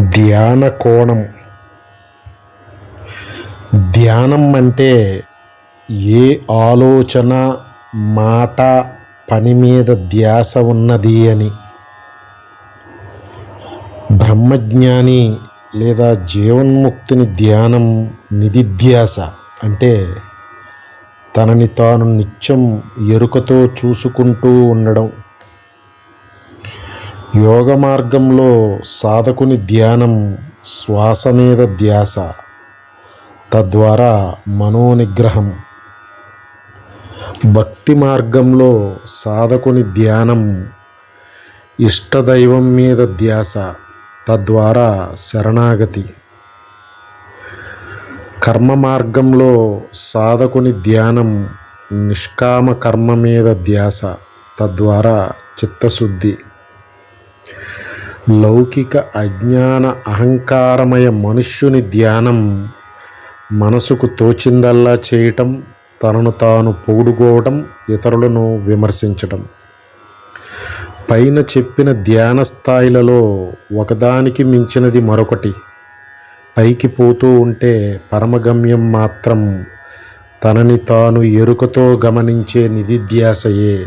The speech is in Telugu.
ధ్యాన కోణం. ధ్యానం అంటే ఏ ఆలోచన మాట పని మీద ధ్యాస ఉన్నది అని. బ్రహ్మజ్ఞాని లేదా జీవన్ముక్తిని ధ్యానం నిధిధ్యాస అంటే తనని తాను నిత్యం ఎరుకతో చూసుకుంటూ ఉండడం. యోగ మార్గంలో సాధకుని ధ్యానం శ్వాస మీద ధ్యాస తద్వారా మనోనిగ్రహం. భక్తి మార్గంలో సాధకుని ధ్యానం ఇష్టదైవం మీద ధ్యాస తద్వారా శరణాగతి. కర్మ మార్గంలో సాధకుని ధ్యానం నిష్కామ కర్మ మీద ధ్యాస తద్వారా చిత్తశుద్ధి. లౌకిక అజ్ఞాన అహంకారమయ మనుష్యుని ధ్యానం మనసుకు తోచిందల్లా చేయటం తనను తాను పొగుడుకోవటం ఇతరులను విమర్శించటం. పైన చెప్పిన ధ్యాన స్థాయిలలో ఒకదానికి మించినది మరొకటి. పైకి పోతూ ఉంటే పరమగమ్యం మాత్రం తనని తాను ఎరుకతో గమనించే నిధిధ్యాసయే.